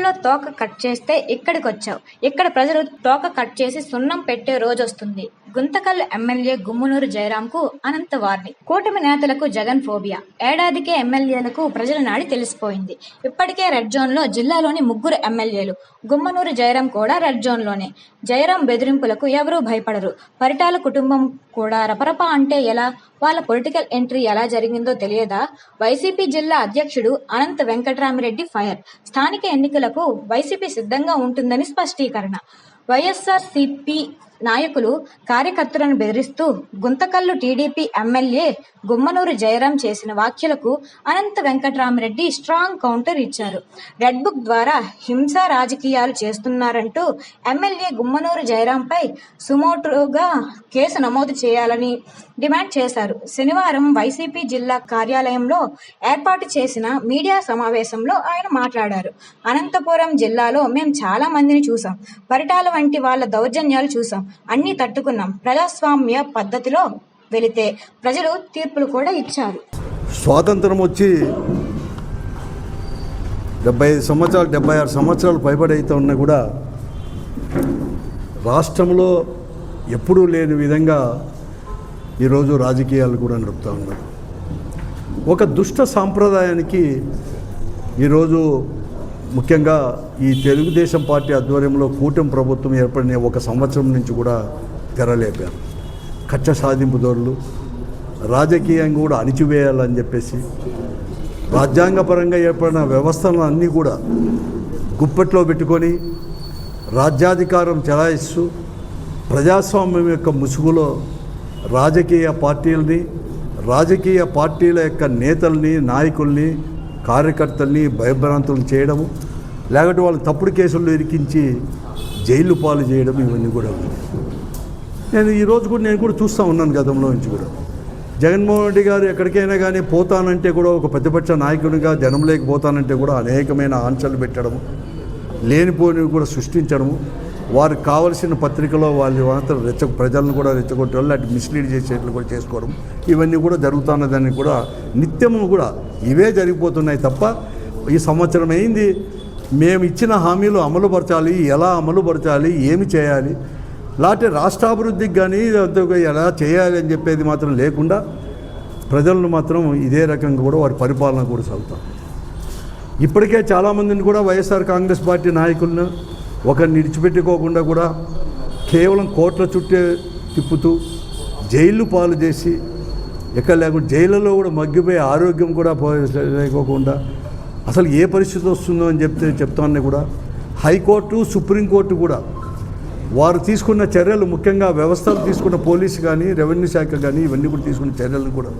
ఊళ్ళో తోక కట్ చేస్తే ఇక్కడికి వచ్చావు ఇక్కడ ప్రజలు తోక కట్ చేసి సున్నం పెట్టే రోజొస్తుంది. గుంతకల్ ఎమ్మెల్యే గుమ్మునూరు జయరాంకు అనంత వార్ని కూటమి నేతలకు జగన్ ఫోబియా. ఏడాదికే ఎమ్మెల్యేలకు ప్రజల నాడి తెలిసిపోయింది. ఇప్పటికే రెడ్ జోన్లో జిల్లాలోని ముగ్గురు ఎమ్మెల్యేలు. గుమ్మనూరు జయరాం కూడా రెడ్ జోన్లోనే. జయరాం బెదిరింపులకు ఎవరూ భయపడరు. పరిటాల కుటుంబం కూడా రపరప అంటే ఎలా? వాళ్ళ పొలిటికల్ ఎంట్రీ ఎలా జరిగిందో తెలియదా? వైసీపీ జిల్లా అధ్యక్షుడు అనంత వెంకటరామిరెడ్డి ఫైర్. స్థానిక ఎన్నికలకు వైసీపీ సిద్ధంగా ఉంటుందని స్పష్టీకరణ. వైఎస్ఆర్ సిపి నాయకులు కార్యకర్తలను బెదిరిస్తూ గుంతకల్లు టీడీపీ ఎమ్మెల్యే గుమ్మనూరు జయరాం చేసిన వ్యాఖ్యలకు అనంత వెంకటరామరెడ్డి స్ట్రాంగ్ కౌంటర్ ఇచ్చారు. రెడ్ బుక్ ద్వారా హింసా రాజకీయాలు చేస్తున్నారంటూ ఎమ్మెల్యే గుమ్మనూరు జయరాంపై సుమోటోగా కేసు నమోదు చేయాలని డిమాండ్ చేశారు. శనివారం వైసీపీ జిల్లా కార్యాలయంలో ఏర్పాటు చేసిన మీడియా సమావేశంలో ఆయన మాట్లాడారు. అనంతపురం జిల్లాలో మేము చాలా మందిని చూసాం. పరిటాల వంటి వాళ్ళ దౌర్జన్యాలు చూసాం. అన్నీ తట్టుకున్నాం. ప్రజాస్వామ్య పద్ధతిలో వెళితే ప్రజలు తీర్పులు కూడా ఇచ్చారు. స్వాతంత్రం వచ్చి డెబ్బై ఐదు సంవత్సరాలు డెబ్బై ఆరు సంవత్సరాలు పైబడైతే ఉన్నా కూడా రాష్ట్రంలో ఎప్పుడూ లేని విధంగా ఈరోజు రాజకీయాలు కూడా నడుపుతూ ఉన్నారు. ఒక దుష్ట సాంప్రదాయానికి ఈరోజు ముఖ్యంగా ఈ తెలుగుదేశం పార్టీ ఆధ్వర్యంలో కూటమి ప్రభుత్వం ఏర్పడిన ఒక సంవత్సరం నుంచి కూడా తెరలేపారు. కచ్చ సాధింపుదారులు రాజకీయంగా కూడా అణిచివేయాలని చెప్పేసి రాజ్యాంగపరంగా ఏర్పడిన వ్యవస్థలను అన్నీ కూడా గుప్పెట్లో పెట్టుకొని రాజ్యాధికారం చెలాయిస్తూ ప్రజాస్వామ్యం యొక్క ముసుగులో రాజకీయ పార్టీలని రాజకీయ పార్టీల యొక్క నేతల్ని నాయకుల్ని కార్యకర్తల్ని భయభ్రాంతులు చేయడము లేకపోతే వాళ్ళు తప్పుడు కేసుల్లో ఇరికించి జైలు పాలు చేయడం ఇవన్నీ కూడా నేను ఈరోజు కూడా నేను కూడా చూస్తూ ఉన్నాను గతంలో నుంచి కూడా. జగన్మోహన్ రెడ్డి గారు ఎక్కడికైనా కానీ పోతానంటే కూడా ఒక ప్రతిపక్ష నాయకునిగా జనం లేకపోతానంటే కూడా అనేకమైన ఆంక్షలు పెట్టడము లేనిపోనివి కూడా సృష్టించడము వారికి కావలసిన పత్రికలో వాళ్ళు మాత్రం రెచ్చ ప్రజలను కూడా రెచ్చగొట్టడం అటు మిస్లీడ్ చేసేట్లు కూడా చేసుకోవడం ఇవన్నీ కూడా జరుగుతున్నదని కూడా నిత్యము కూడా ఇవే జరిగిపోతున్నాయి తప్ప ఈ సంవత్సరం అయింది. మేము ఇచ్చిన హామీలు అమలుపరచాలి ఎలా అమలుపరచాలి ఏమి చేయాలి లేకపోతే రాష్ట్రాభివృద్ధికి కానీ ఎలా చేయాలి అని చెప్పేది మాత్రం లేకుండా ప్రజలను మాత్రం ఇదే రకంగా కూడా వారి పరిపాలన కూడా సాగుతాం. ఇప్పటికే చాలామందిని కూడా వైఎస్ఆర్ కాంగ్రెస్ పార్టీ నాయకులను ఒకరిని విడిచిపెట్టుకోకుండా కూడా కేవలం కోట్ల చుట్టే తిప్పుతూ జైలు పాలు చేసి ఎక్కడ లేకుండా జైళ్ళలో కూడా మగ్గిపోయి ఆరోగ్యం కూడా లేకోకుండా అసలు ఏ పరిస్థితి వస్తుందో అని చెప్తే చెప్తామని కూడా హైకోర్టు సుప్రీంకోర్టు కూడా వారు తీసుకున్న చర్యలు ముఖ్యంగా వ్యవస్థలు తీసుకున్న పోలీసు కానీ రెవెన్యూ శాఖ కానీ ఇవన్నీ కూడా తీసుకున్న చర్యలను కూడా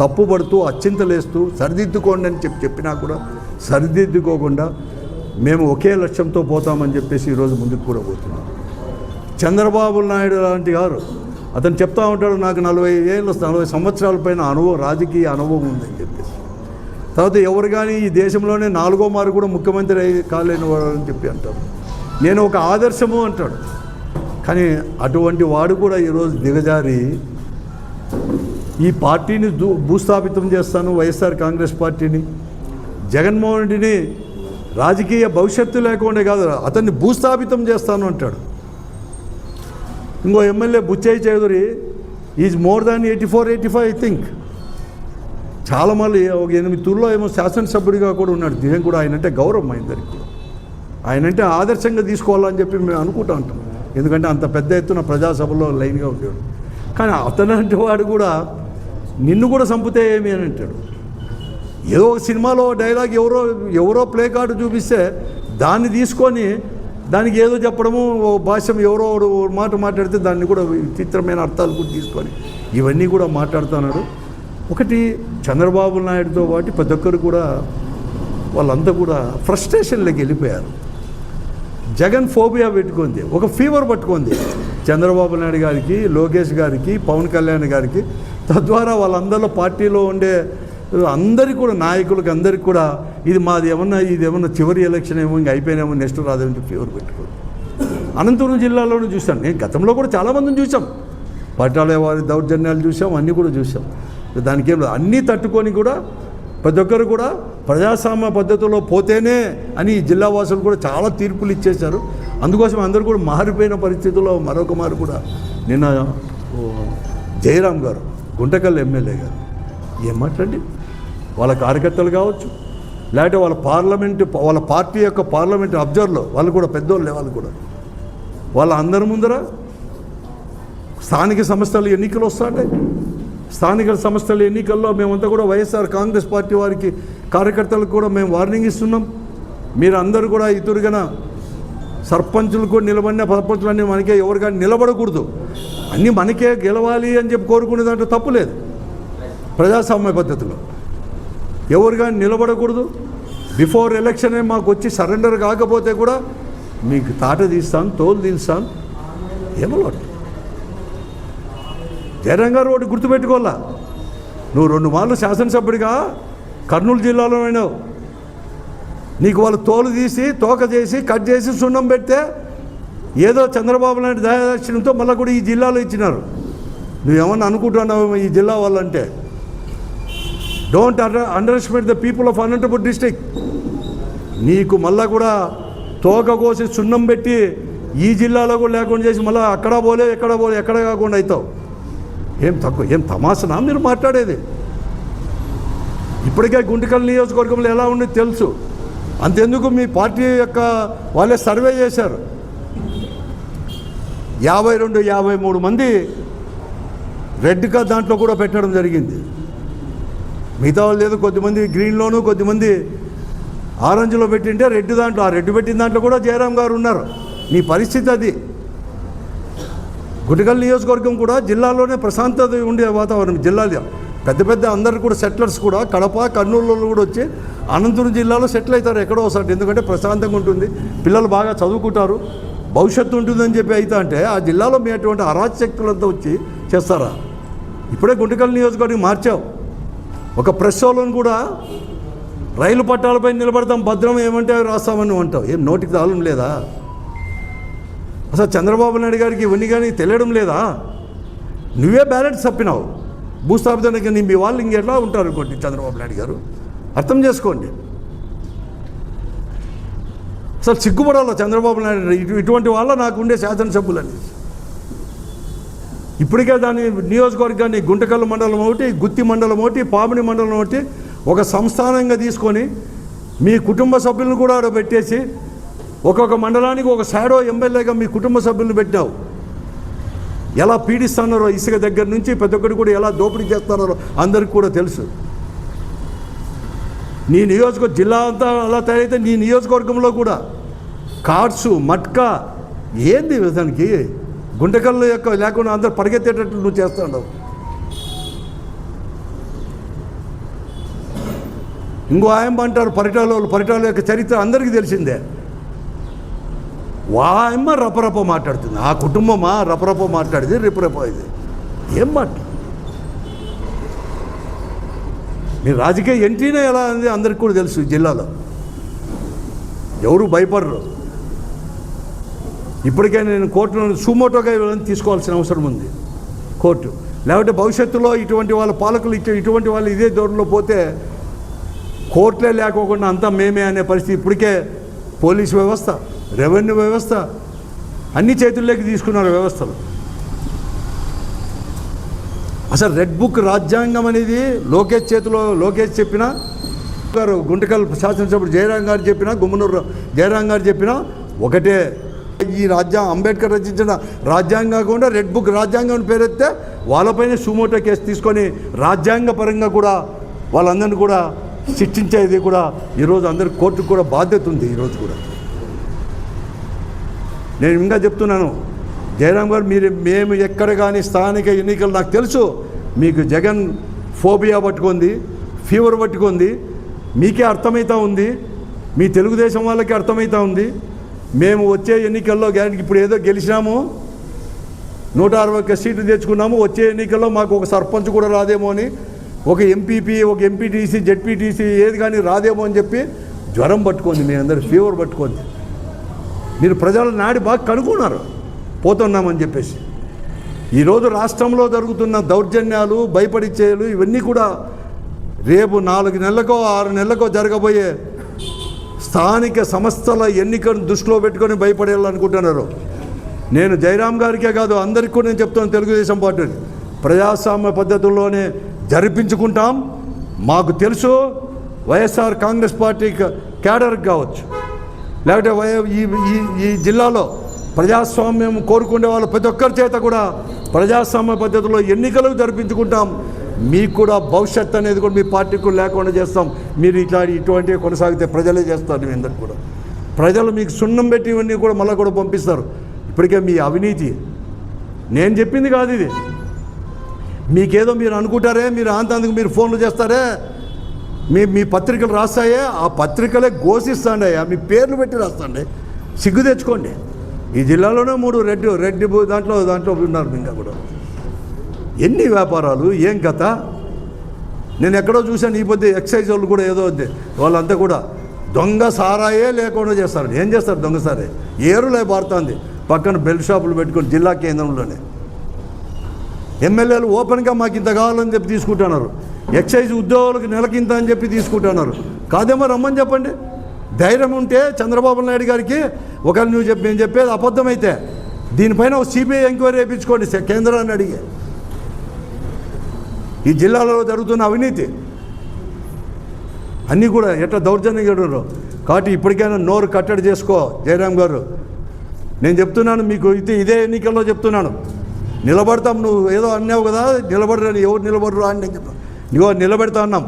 తప్పుపడుతూ అచ్చింతలేస్తూ సరిదిద్దుకోండి అని చెప్పి చెప్పినా కూడా సరిదిద్దుకోకుండా మేము ఒకే లక్ష్యంతో పోతామని చెప్పేసి ఈరోజు ముందుకు కూడా పోతున్నాం. చంద్రబాబు నాయుడు లాంటి గారు అతను చెప్తా ఉంటాడు నాకు నలభై ఏళ్ళు నలభై సంవత్సరాల పైన అనుభవం రాజకీయ అనుభవం ఉందని చెప్పేసి. తర్వాత ఎవరు కానీ ఈ దేశంలోనే నాలుగో మారు కూడా ముఖ్యమంత్రి కాలేని వాడు అని చెప్పి అంటారు. నేను ఒక ఆదర్శము అంటాడు. కానీ అటువంటి వాడు కూడా ఈరోజు దిగజారి ఈ పార్టీని భూస్థాపితం చేస్తాను వైఎస్ఆర్ కాంగ్రెస్ పార్టీని జగన్మోహన్ రెడ్డిని రాజకీయ భవిష్యత్తు లేకుండా కాదు అతన్ని భూస్థాపితం చేస్తాను అంటాడు. ఇంకో MLA Butchaiah Chowdary is more than eighty four eighty five I think చాలా మళ్ళీ ఒక ఎనిమిది తూర్లో ఏమో శాసనసభ్యుడిగా కూడా ఉన్నాడు. దీని కూడా ఆయన అంటే గౌరవం మా ఇద్దరికి. కూడా ఆయన అంటే ఆదర్శంగా తీసుకోవాలని చెప్పి మేము అనుకుంటా ఉంటాం. ఎందుకంటే అంత పెద్ద ఎత్తున ప్రజాసభలో లైన్గా ఉండేవాడు. కానీ అతనంటే వాడు కూడా నిన్ను కూడా చంపితే ఏమి? అని అంటాడు. ఏదో ఒక సినిమాలో డైలాగ్ ఎవరో ఎవరో ప్లే కార్డు చూపిస్తే దాన్ని తీసుకొని దానికి ఏదో చెప్పడము ఓ భాష్యం ఎవరో ఒకడు మాట మాట్లాడితే దాన్ని కూడా విచిత్రమైన అర్థాలు కూడా తీసుకొని ఇవన్నీ కూడా మాట్లాడుతున్నాడు. ఒకటి చంద్రబాబు నాయుడుతో పాటు ప్రతి ఒక్కరు కూడా వాళ్ళంతా కూడా ఫ్రస్ట్రేషన్లోకి వెళ్ళిపోయారు. జగన్ ఫోబియా పెట్టుకుంది ఒక ఫీవర్ పట్టుకుంది. చంద్రబాబు నాయుడు గారికి లోకేష్ గారికి పవన్ కళ్యాణ్ గారికి తద్వారా వాళ్ళందరిలో పార్టీలో ఉండే అందరికీ కూడా నాయకులకి అందరికీ కూడా ఇది మాది ఏమన్నా ఇది ఏమన్నా చివరి ఎలక్షన్ ఏమో ఇంకా అయిపోయినామో నెక్స్ట్ రాదని ఎవరు పెట్టుకోరు. అనంతపురం జిల్లాలోనూ చూశాను నేను గతంలో కూడా చాలామందిని చూసాం పట్టాల వారి దౌర్జన్యాలు చూసాం అన్నీ కూడా చూసాం దానికి ఏం లేదు. అన్నీ తట్టుకొని కూడా ప్రతి ఒక్కరు కూడా ప్రజాస్వామ్య పద్ధతిలో పోతేనే అని ఈ జిల్లా వాసులు కూడా చాలా తీర్పులు ఇచ్చేశారు. అందుకోసం అందరూ కూడా మారిపోయిన పరిస్థితుల్లో మరొక మారు కూడా నిన్న జయరాం గారు గుంటకల్ ఎమ్మెల్యే గారు. ఏమాటండి వాళ్ళ కార్యకర్తలు కావచ్చు. లేకపోతే వాళ్ళ పార్లమెంట్ వాళ్ళ పార్టీ యొక్క పార్లమెంట్ అబ్జర్వర్లు వాళ్ళు కూడా పెద్దోళ్ళే వాళ్ళు కూడా. వాళ్ళ అందరి ముందర స్థానిక సంస్థలు ఎన్నికలు వస్తాయి స్థానిక సంస్థల ఎన్నికల్లో మేమంతా కూడా వైఎస్ఆర్ కాంగ్రెస్ పార్టీ వారికి కార్యకర్తలకు కూడా మేము వార్నింగ్ ఇస్తున్నాం. మీరు అందరూ కూడా ఇతరుగా సర్పంచులు కూడా నిలబడిన సర్పంచులన్నీ మనకే ఎవరు కానీ నిలబడకూడదు. అన్నీ మనకే గెలవాలి అని చెప్పి కోరుకునే దాంట్లో తప్పు లేదు. ప్రజాస్వామ్య పద్ధతిలో. ఎవరు కానీ నిలబడకూడదు. బిఫోర్ ఎలక్షనే మాకు వచ్చి సరెండర్ కాకపోతే కూడా మీకు తాట తీస్తాను తోలు తీస్తాను. ఏమలవాటు జయరాం గారు ఒకటి గుర్తుపెట్టుకోవాలా? నువ్వు రెండు మార్లు శాసనసభ్యుడిగా కర్నూలు జిల్లాలో అయినావు. నీకు వాళ్ళు తోలు తీసి తోక చేసి కట్ చేసి సున్నం పెడితే ఏదో చంద్రబాబు నాయుడు దయాదక్షిణంతో మళ్ళీ కూడా ఈ జిల్లాలో ఇచ్చినారు. నువ్వేమన్నా అనుకుంటున్నావు ఈ జిల్లా వాళ్ళంటే? Don't under underestimate the people of Anantapur district నీకు మళ్ళా కూడా తోక కోసి సున్నం పెట్టి ఈ జిల్లాలో కూడా లేకుండా చేసి మళ్ళీ అక్కడ పోలే ఎక్కడ పోలే ఎక్కడ కాకుండా అవుతావు ఏం తక్కువ ఏం తమాసనా మీరు మాట్లాడేది. ఇప్పటికే గుంటకల్ నియోజకవర్గంలో ఎలా ఉంది తెలుసు. అంతెందుకు మీ పార్టీ యొక్క వాళ్ళే సర్వే చేశారు. యాభై రెండు యాభై మూడు మంది రెడ్ కా దాంట్లో కూడా పెట్టడం జరిగింది. మిగతా వాళ్ళు లేదు కొద్దిమంది గ్రీన్లోను కొద్దిమంది ఆరెంజ్లో పెట్టింటే రెడ్ దాంట్లో ఆ రెడ్ పెట్టిన దాంట్లో కూడా జయరాం గారు ఉన్నారు. నీ పరిస్థితి అది. గుటికల్ నియోజకవర్గం కూడా జిల్లాలోనే ప్రశాంతత ఉండే వాతావరణం జిల్లాలో. పెద్ద పెద్ద అందరు కూడా సెటిలర్స్ కూడా కడప కర్నూలులో కూడా వచ్చి అనంతపురం జిల్లాలో సెటిల్ అవుతారు ఎక్కడో ఒకసారి. ఎందుకంటే ప్రశాంతంగా ఉంటుంది. పిల్లలు బాగా చదువుకుంటారు. భవిష్యత్తు ఉంటుందని చెప్పి అయితే అంటే ఆ జిల్లాలో మీ అటువంటి అరాచక్తులంతా వచ్చి చేస్తారా? ఇప్పుడే గుంటకల్ నియోజకవర్గం మార్చావు. ఒక ప్రెస్ వాళ్ళని కూడా రైలు పట్టాలపై నిలబడతాం భద్రం ఏమంటే రాస్తామని అంటావు. ఏం నోటికి తాళం లేదా? అసలు చంద్రబాబు నాయుడు గారికి ఇవన్నీ కానీ తెలియడం లేదా? నువ్వే బ్యాలెన్స్ తప్పినావు. భూస్థాపితానికి నీ మీ వాళ్ళు ఇంకెట్లా ఉంటారు అనుకోండి చంద్రబాబు నాయుడు గారు? అర్థం చేసుకోండి. అసలు సిగ్గుపడాలో చంద్రబాబు నాయుడు? ఇటు ఇటువంటి వాళ్ళ నాకు ఉండే శాసనసభ్యులని. ఇప్పటికే దాని నియోజకవర్గాన్ని గుంటకల్లు మండలం ఒకటి గుత్తి మండలం ఒకటి పామిడి మండలం ఒకటి ఒక సంస్థానంగా తీసుకొని మీ కుటుంబ సభ్యులను కూడా ఆడ పెట్టేసి ఒక్కొక్క మండలానికి ఒక షాడో ఎమ్మెల్యేగా మీ కుటుంబ సభ్యులను పెట్టావు ఎలా పీడిస్తున్నారో ఇసుక దగ్గర నుంచి ప్రతి ఒక్కటి కూడా ఎలా దోపిడీ చేస్తున్నారో అందరికీ కూడా తెలుసు. నీ నియోజకవర్గ జిల్లా అంతా అలా తయారైతే నీ నియోజకవర్గంలో కూడా కార్డ్సు మట్కా ఏంది దానికి? గుంటకల్లు యొక్క లేకుండా అందరు పరిగెత్తేటట్లు నువ్వు చేస్తున్నావు ఇంకో ఆయమ్మ అంటారు పరిటాల పరిటాల యొక్క చరిత్ర అందరికీ తెలిసిందే. వాయమ్మ రపరప మాట్లాడుతుంది. ఆ కుటుంబమా రపరప మాట్లాడింది రిపరప ఇది ఏం మాట మీ రాజకీయ ఎంట్రీనే ఎలా ఉంది? అందరికి కూడా తెలుసు జిల్లాలో. ఎవరు భయపడరు. ఇప్పటికే నేను కోర్టును సుమోటోగా వీళ్ళని తీసుకోవాల్సిన అవసరం ఉంది. కోర్టు. లేకపోతే భవిష్యత్తులో ఇటువంటి వాళ్ళ పాలకులు ఇచ్చే ఇటువంటి వాళ్ళు ఇదే దూరంలో పోతే కోర్టులే లేకోకుండా అంతా మేమే అనే పరిస్థితి ఇప్పటికే పోలీస్ వ్యవస్థ రెవెన్యూ వ్యవస్థ అన్ని చేతుల్లోకి తీసుకున్నారు వ్యవస్థలు. అసలు రెడ్ బుక్ రాజ్యాంగం అనేది లోకేష్ చేతిలో లోకేష్ చెప్పిన గారు గుంటకల్ శాసనసభ్యుడు జయరాం గారు చెప్పిన గుమ్మనూరు జయరాం గారు చెప్పిన ఒకటే ఈ రాజ్యాంగం అంబేద్కర్ రచించిన రాజ్యాంగం కాకుండా రెడ్ బుక్ రాజ్యాంగం అని పేరెత్తే వాళ్ళపైన సుమోటో కేసు తీసుకొని రాజ్యాంగ పరంగా కూడా వాళ్ళందరినీ కూడా శిక్షించేది కూడా ఈరోజు అందరి కోర్టుకు కూడా బాధ్యత ఉంది ఈరోజు కూడా. నేను ఇంకా చెప్తున్నాను జయరాం గారు మీరు మేము ఎక్కడ కానీ స్థానిక ఎన్నికలు నాకు తెలుసు మీకు జగన్ ఫోబియా పట్టుకుంది ఫీవర్ పట్టుకుంది మీకే అర్థమవుతా ఉంది మీ తెలుగుదేశం వాళ్ళకి అర్థమవుతా ఉంది మేము వచ్చే ఎన్నికల్లో గ్యారెంటీ ఇప్పుడు ఏదో గెలిచినాము నూట అరవై ఒక్క సీట్లు తెచ్చుకున్నాము వచ్చే ఎన్నికల్లో మాకు ఒక సర్పంచ్ కూడా రాదేమో అని ఒక ఎంపీపీ ఒక ఎంపీటీసీ జెడ్పీటీసీ ఏది కానీ రాదేమో అని చెప్పి జ్వరం పట్టుకుంది మీ అందరు ఫీవర్ పట్టుకుంది. మీరు ప్రజల నాడి బాగా కనుక్కున్నారు పోతున్నామని చెప్పేసి. ఈరోజు రాష్ట్రంలో జరుగుతున్న దౌర్జన్యాలు భయపడిచ్చేలు ఇవన్నీ కూడా రేపు నాలుగు నెలలకో ఆరు నెలలకో జరగబోయే స్థానిక సంస్థల ఎన్నికను దృష్టిలో పెట్టుకొని భయపడేయాలనుకుంటున్నారు. నేను జయరాం గారికే కాదు అందరికీ కూడా నేను చెప్తాను తెలుగుదేశం పార్టీని. ప్రజాస్వామ్య పద్ధతుల్లోనే జరిపించుకుంటాం. మాకు తెలుసు వైఎస్ఆర్ కాంగ్రెస్ పార్టీ క్యాడర్ కావచ్చు. లేకపోతే వై ఈ ఈ ఈ జిల్లాలో ప్రజాస్వామ్యం కోరుకునే వాళ్ళు ప్రతి ఒక్కరి చేత కూడా ప్రజాస్వామ్య పద్ధతిలో ఎన్నికలు జరిపించుకుంటాం. మీకు కూడా భవిష్యత్ అనేది కూడా మీ పార్టీకి లేకుండా చేస్తాం. మీరు ఇట్లా ఇటువంటివి కొనసాగితే ప్రజలే చేస్తారు మీ అందరికి కూడా. ప్రజలు మీకు సున్నం పెట్టి ఇవన్నీ కూడా మళ్ళీ కూడా పంపిస్తారు. ఇప్పటికే మీ అవినీతి. నేను చెప్పింది కాదు ఇది. మీకేదో మీరు అనుకుంటారే మీరు ఆంతందుకు మీరు ఫోన్లు చేస్తారే మీ మీ పత్రికలు రాస్తాయే ఆ పత్రికలే ఘోషిస్తాండి మీ పేర్లు పెట్టి రాస్తాండే సిగ్గు తెచ్చుకోండి. ఈ జిల్లాలోనే మూడు రెడ్ రెడ్ దాంట్లో దాంట్లో ఉన్నారు ఇంకా కూడా. ఎన్ని వ్యాపారాలు ఏం కథ? నేను ఎక్కడో చూశాను ఈ పొద్దు ఎక్సైజ్ వాళ్ళు కూడా ఏదో ఉంది వాళ్ళంతా కూడా దొంగ సారాయే లేకుండా చేస్తారు. ఏం చేస్తారు దొంగ సారే? ఏరులే పారుతుంది. పక్కన బెల్ట్ షాపులు పెట్టుకొని జిల్లా కేంద్రంలోనే. ఎమ్మెల్యేలు ఓపెన్గా మాకు ఇంత కావాలని చెప్పి తీసుకుంటున్నారు. ఎక్సైజ్ ఉద్యోగులకు నెలకింత అని చెప్పి తీసుకుంటున్నారు. కాదేమో రమ్మని చెప్పండి. ధైర్యం ఉంటే చంద్రబాబు నాయుడు గారికి ఒకరిని నువ్వు చెప్పి నేను చెప్పేది అబద్ధమైతే. దీనిపైన ఒక సిబిఐ ఎంక్వైరీ వేయించుకోండి కేంద్రాన్ని అడిగి. ఈ జిల్లాలో జరుగుతున్న అవినీతి. అన్నీ కూడా ఎట్లా దౌర్జన్యం చేయడం కాబట్టి ఇప్పటికైనా నోరు కట్టడి చేసుకో జయరామ్ గారు. నేను చెప్తున్నాను మీకు ఇది ఇదే ఎన్నికల్లో చెప్తున్నాను. నిలబడతాం నువ్వు ఏదో అన్నావు కదా నిలబడరని ఎవరు నిలబడరు అని నేను చెప్పాను ఇగో నిలబెడతా అన్నాం.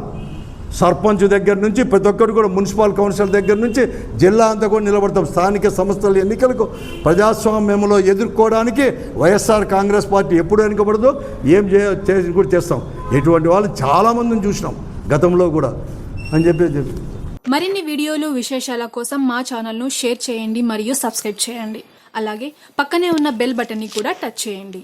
సర్పంచ్ దగ్గర నుంచి ప్రతి ఒక్కరు కూడా మున్సిపల్ కౌన్సిల్ దగ్గర నుంచి జిల్లా అంతా కూడా నిలబడతాం. స్థానిక సంస్థల ఎన్నికలకు ప్రజాస్వామ్యంలో ఎదుర్కోవడానికి వైఎస్ఆర్ కాంగ్రెస్ పార్టీ ఎప్పుడు వెనుకబడదో ఏం చే కూడా చేస్తాం. ఇటువంటి వాళ్ళు చాలామందిని చూసినాం గతంలో కూడా అని చెప్పి చెప్పి. మరిన్ని వీడియోలు విశేషాల కోసం మా ఛానల్ను షేర్ చేయండి మరియు సబ్స్క్రైబ్ చేయండి. అలాగే పక్కనే ఉన్న బెల్ బటన్ని కూడా టచ్ చేయండి.